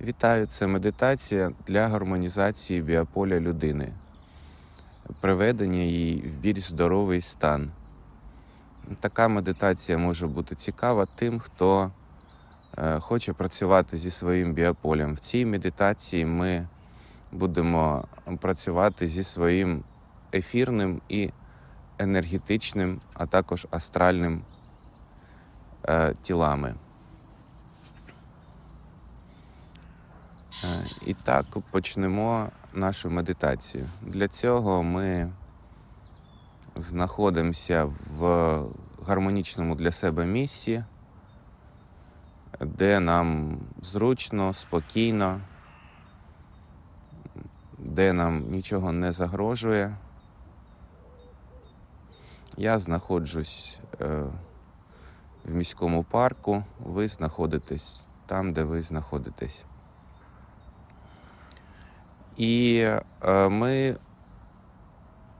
Вітаю, це медитація для гармонізації біополя людини, приведення її в більш здоровий стан. Така медитація може бути цікава тим, хто е, хоче працювати зі своїм біополем. В цій медитації ми будемо працювати зі своїм ефірним і енергетичним, а також астральним е, тілами. І так почнемо нашу медитацію. Для цього ми знаходимося в гармонічному для себе місці, де нам зручно, спокійно, де нам нічого не загрожує. Я знаходжусь е, в міському парку, ви знаходитесь там, де ви знаходитесь. І е, ми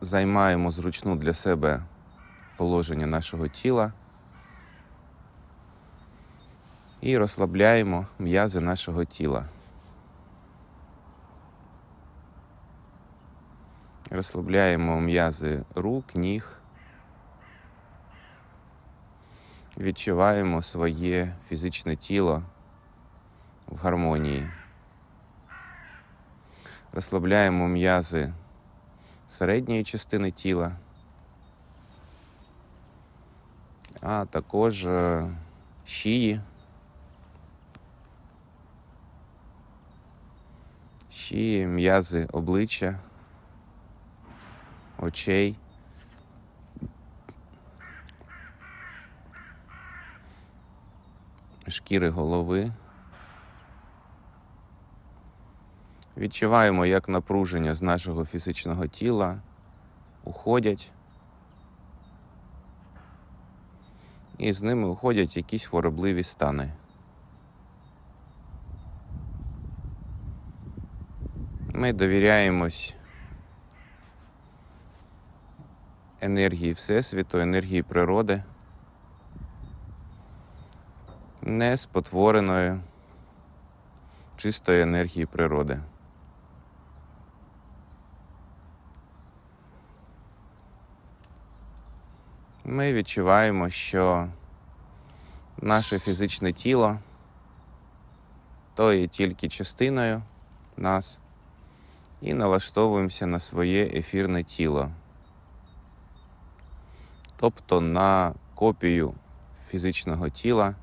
займаємо зручну для себе положення нашого тіла і розслабляємо м'язи нашого тіла. Розслабляємо м'язи рук, ніг. Відчуваємо своє фізичне тіло в гармонії. Розслабляємо м'язи середньої частини тіла, а також е, шиї, шиї, м'язи обличчя, очей. Шкіри голови. Відчуваємо, як напруження з нашого фізичного тіла уходять, і з ними уходять якісь хворобливі стани. Ми довіряємось енергії Всесвіту, енергії природи, не спотвореної чистої енергії природи. Ми відчуваємо, що наше фізичне тіло то є тільки частиною нас і налаштовуємося на своє ефірне тіло, тобто на копію фізичного тіла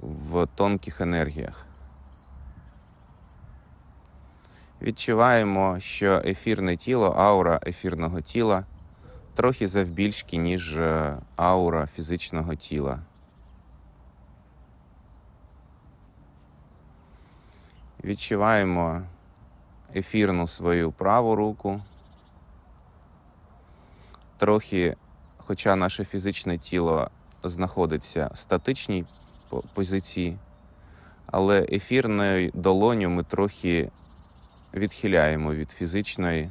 в тонких енергіях. Відчуваємо, що ефірне тіло, аура ефірного тіла трохи завбільшки, ніж е, аура фізичного тіла. Відчуваємо ефірну свою праву руку. Трохи, хоча наше фізичне тіло знаходиться в статичній позиції, але ефірною долоню ми трохи відхиляємо від фізичної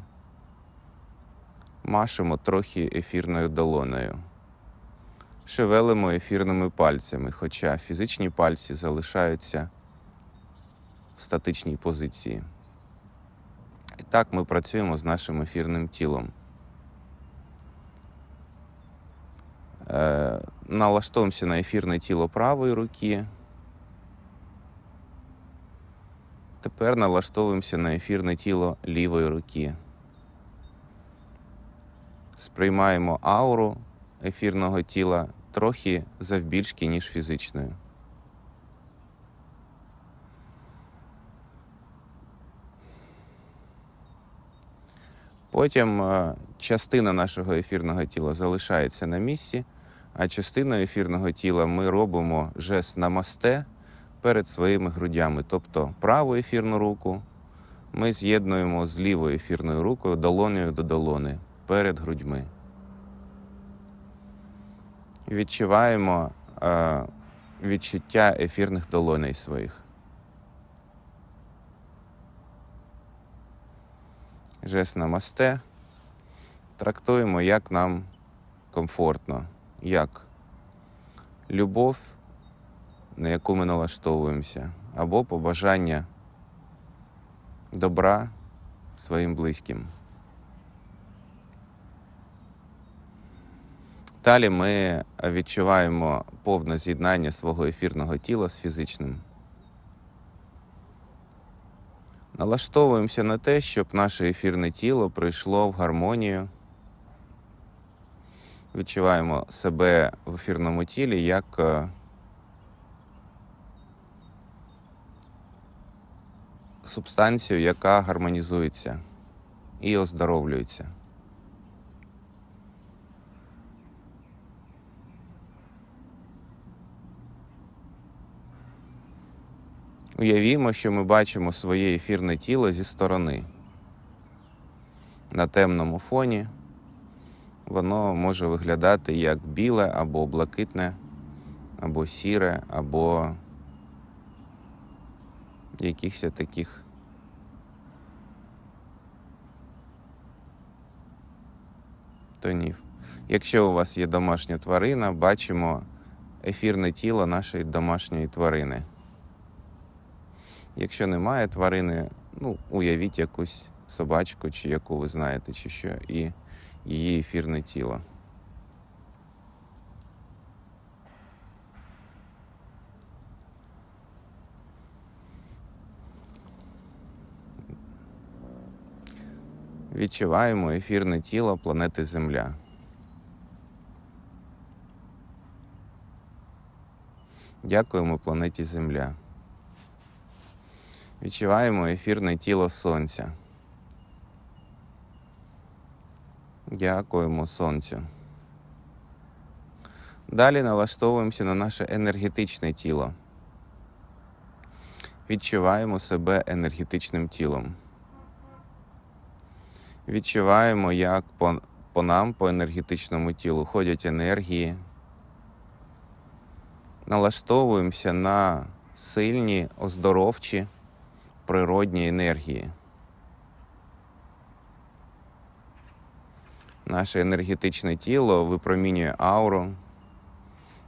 машемо трохи ефірною долонею. Шевелимо ефірними пальцями, хоча фізичні пальці залишаються в статичній позиції. І так ми працюємо з нашим ефірним тілом. Е, налаштовуємося на ефірне тіло правої руки. Тепер налаштовуємося на ефірне тіло лівої руки сприймаємо ауру ефірного тіла трохи завбільшки, ніж фізичною. Потім е, частина нашого ефірного тіла залишається на місці, а частиною ефірного тіла ми робимо жест намасте перед своїми грудями. Тобто праву ефірну руку ми з'єднуємо з лівою ефірною рукою долонею до долони перед грудьми. Відчуваємо е, відчуття ефірних долоней своїх. Жест намасте трактуємо, як нам комфортно, як любов на яку ми налаштовуємося, або побажання добра своїм близьким. Далі ми відчуваємо повне з'єднання свого ефірного тіла з фізичним. Налаштовуємося на те, щоб наше ефірне тіло прийшло в гармонію. Відчуваємо себе в ефірному тілі як е, субстанцію, яка гармонізується і оздоровлюється. Уявімо, що ми бачимо своє ефірне тіло зі сторони. На темному фоні воно може виглядати як біле або блакитне, або сіре, або якихось таких тонів. Якщо у вас є домашня тварина, бачимо ефірне тіло нашої домашньої тварини. Якщо немає тварини, ну, уявіть якусь собачку, чи яку ви знаєте, чи що, і її ефірне тіло. Відчуваємо ефірне тіло планети Земля. Дякуємо планеті Земля. Відчуваємо ефірне тіло Сонця. Дякуємо Сонцю. Далі налаштовуємося на наше енергетичне тіло. Відчуваємо себе енергетичним тілом. Відчуваємо, як по, по нам, по енергетичному тілу, ходять енергії. Налаштовуємося на сильні, оздоровчі, природні енергії. Наше енергетичне тіло випромінює ауру.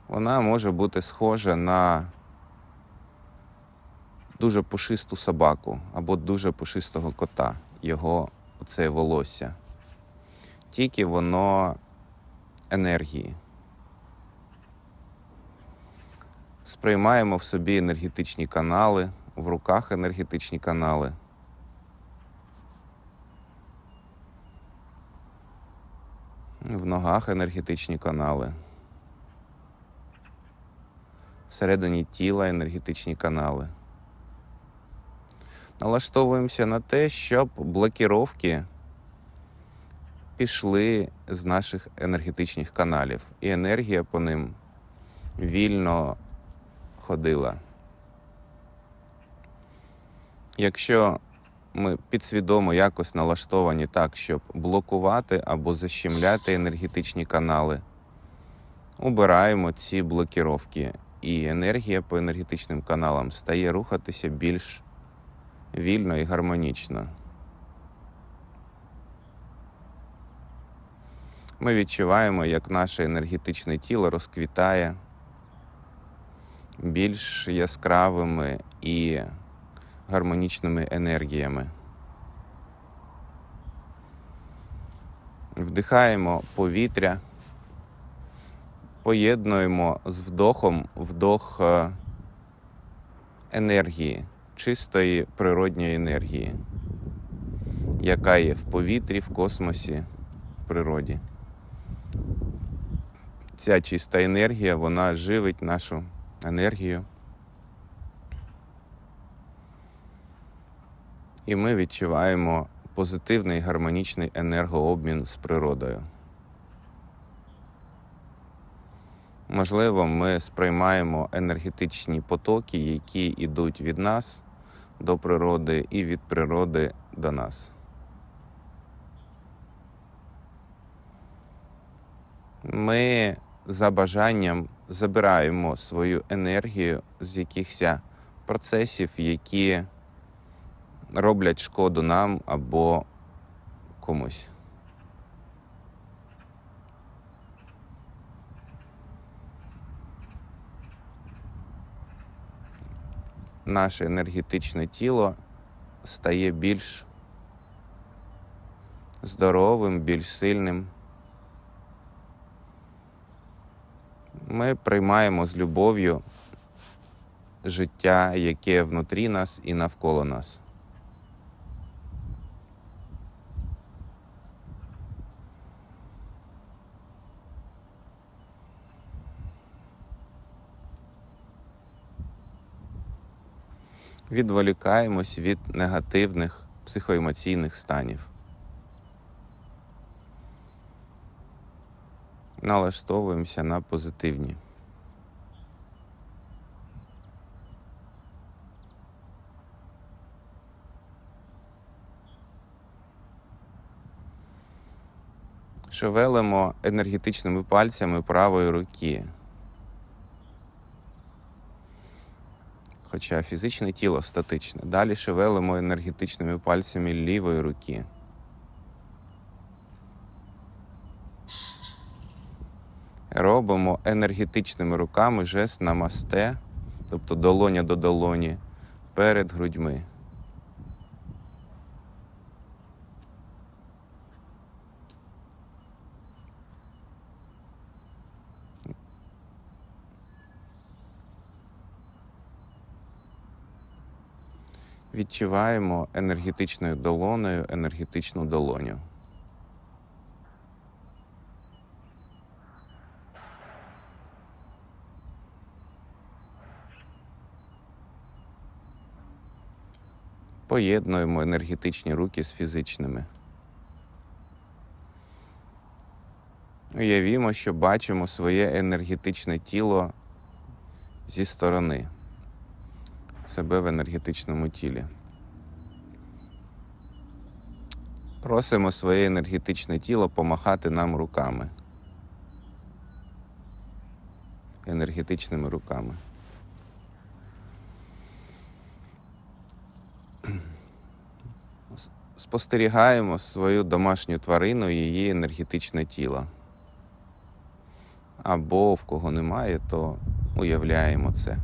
Вона може бути схожа на дуже пушисту собаку або дуже пушистого кота, його оце волосся. Тільки воно енергії. Сприймаємо в собі енергетичні канали, в руках енергетичні канали. В ногах енергетичні канали. Всередині тіла енергетичні канали. Налаштовуємося на те, щоб блокіровки пішли з наших енергетичних каналів, і енергія по ним вільно ходила. Якщо ми підсвідомо якось налаштовані так, щоб блокувати або защемляти енергетичні канали, убираємо ці блокіровки, і енергія по енергетичним каналам стає рухатися більш вільно і гармонічно. Ми відчуваємо, як наше енергетичне тіло розквітає більш яскравими і гармонічними енергіями. Вдихаємо повітря, поєднуємо з вдохом вдох е, енергії, чистої природньої енергії, яка є в повітрі, в космосі, в природі. Ця чиста енергія, вона живить нашу енергію. І ми відчуваємо позитивний гармонічний енергообмін з природою. Можливо, ми сприймаємо енергетичні потоки, які йдуть від нас до природи і від природи до нас. Ми за бажанням забираємо свою енергію з якихось процесів, які роблять шкоду нам або комусь. наше енергетичне тіло стає більш здоровим, більш сильним. Ми приймаємо з любов'ю життя, яке внутрі нас і навколо нас. Відволікаємось від негативних психоемоційних станів. Налаштовуємося на позитивні. Шевелимо енергетичними пальцями правої руки. Хоча фізичне тіло статичне. Далі шевелимо енергетичними пальцями лівої руки. Робимо енергетичними руками жест намасте, тобто долоня до долоні, перед грудьми. Відчуваємо енергетичною долоною енергетичну долоню. Поєднуємо енергетичні руки з фізичними. Уявімо, що бачимо своє енергетичне тіло зі сторони себе в енергетичному тілі. Просимо своє енергетичне тіло помахати нам руками. Енергетичними руками. Спостерігаємо свою домашню тварину і її енергетичне тіло. Або в кого немає, то уявляємо це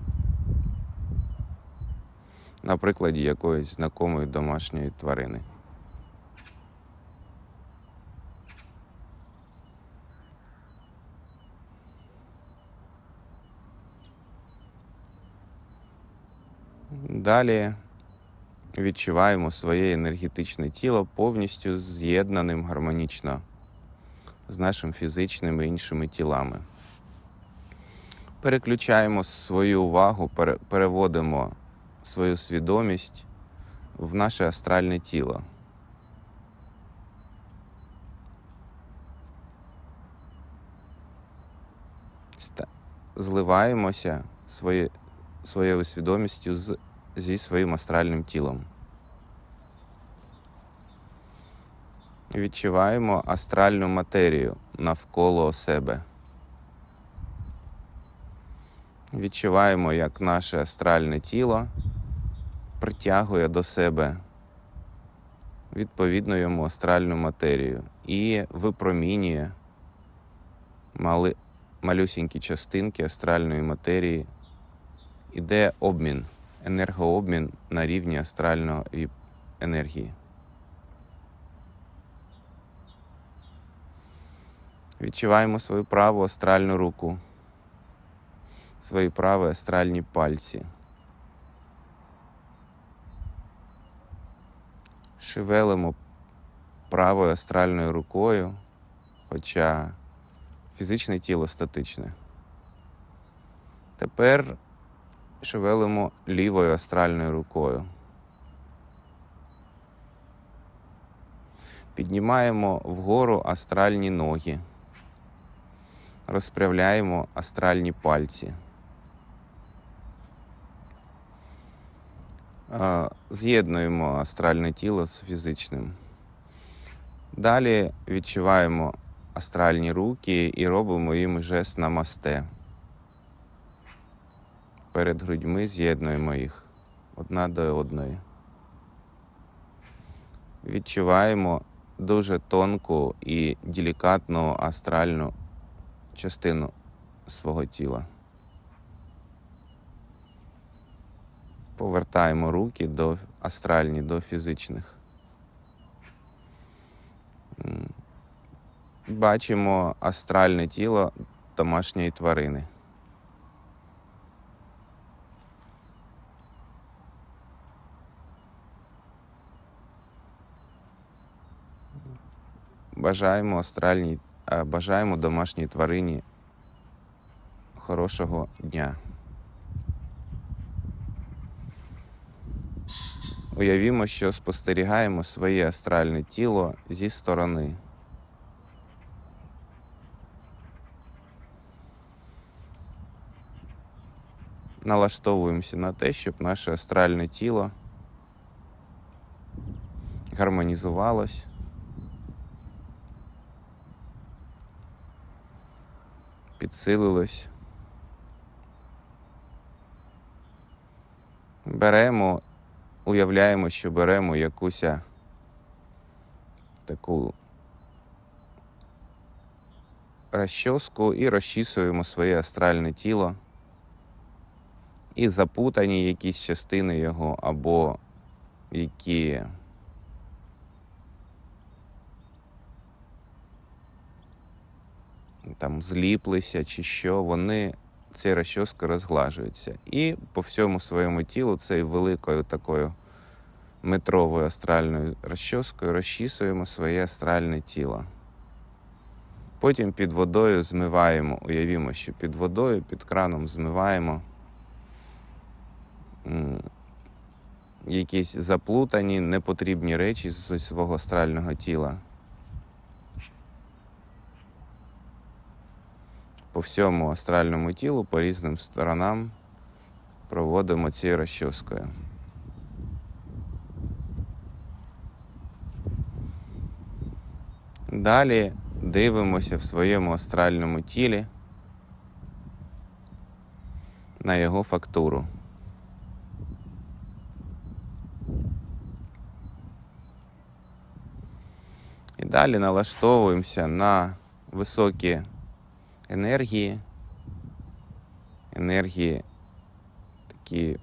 на прикладі якоїсь знакомої домашньої тварини. Далі відчуваємо своє енергетичне тіло повністю з'єднаним гармонічно з нашим фізичним і іншими тілами. Переключаємо свою увагу, переводимо свою свідомість в наше астральне тіло. Зливаємося своє, своєю свідомістю з, зі своїм астральним тілом. Відчуваємо астральну матерію навколо себе. Відчуваємо, як наше астральне тіло притягує до себе відповідно йому астральну матерію і випромінює мали, малюсінькі частинки астральної матерії. Іде обмін, енергообмін на рівні астральної енергії. Відчуваємо свою праву астральну руку, свої праві астральні пальці. Шевелимо правою астральною рукою, хоча фізичне тіло статичне. Тепер шевелимо лівою астральною рукою. Піднімаємо вгору астральні ноги, розправляємо астральні пальці. З'єднуємо астральне тіло з фізичним. Далі відчуваємо астральні руки і робимо їм жест намасте. Перед грудьми з'єднуємо їх одна до одної. Відчуваємо дуже тонку і делікатну астральну частину свого тіла. Повертаємо руки до астральні, до фізичних. Бачимо астральне тіло домашньої тварини. Бажаємо астральній, бажаємо домашній тварині хорошого дня. Уявімо, що спостерігаємо своє астральне тіло зі сторони. Налаштовуємося на те, щоб наше астральне тіло гармонізувалось. Підсилилось. Беремо уявляємо, що беремо якусь таку розчоску і розчісуємо своє астральне тіло. І запутані якісь частини його, або які там зліплися чи що, вони цією розчоскою розглажуються. І по всьому своєму тілу цією великою такою метровою астральною розчоскою розчісуємо своє астральне тіло. Потім під водою змиваємо, уявімо, що під водою, під краном змиваємо якісь заплутані, непотрібні речі з свого астрального тіла. По всьому астральному тілу, по різним сторонам проводимо цією розчоскою. Далі дивимося в своєму астральному тілі на його фактуру. І далі налаштовуємося на високі енергії, енергії такі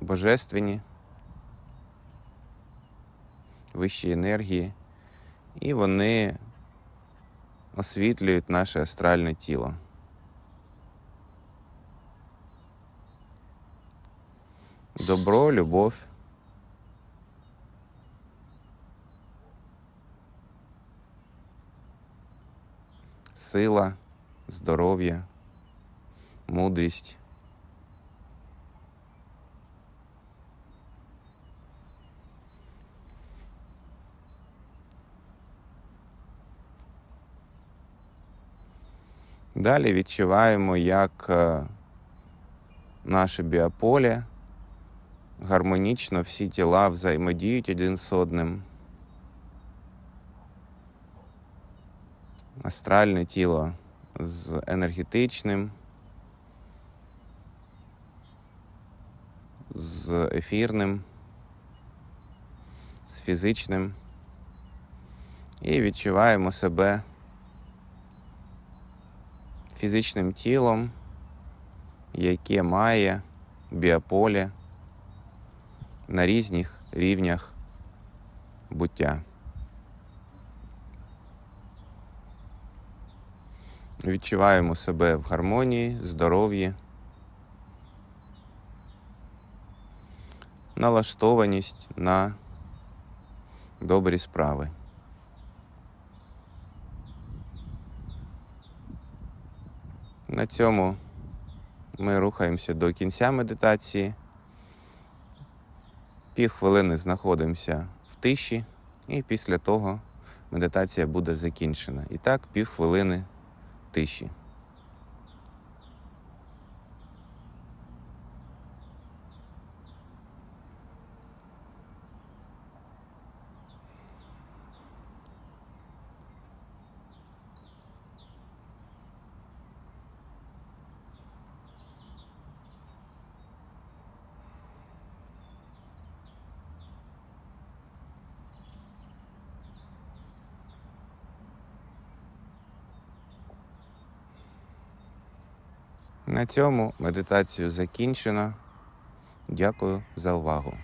божественні, вищі енергії, і вони освітлюють наше астральне тіло. Добро, любов. Сила, здоров'я, мудрість. Далі відчуваємо, як е, наше біополе гармонічно всі тіла взаємодіють один з одним. Астральне тіло з енергетичним, з ефірним, з фізичним. І відчуваємо себе фізичним тілом, яке має біополе на різних рівнях буття. Відчуваємо себе в гармонії, здоров'ї, налаштованість на добрі справи. На цьому ми рухаємося до кінця медитації. Півхвилини знаходимося в тиші, і після того медитація буде закінчена. І так, півхвилини тиші. На цьому медитацію закінчено. Дякую за увагу.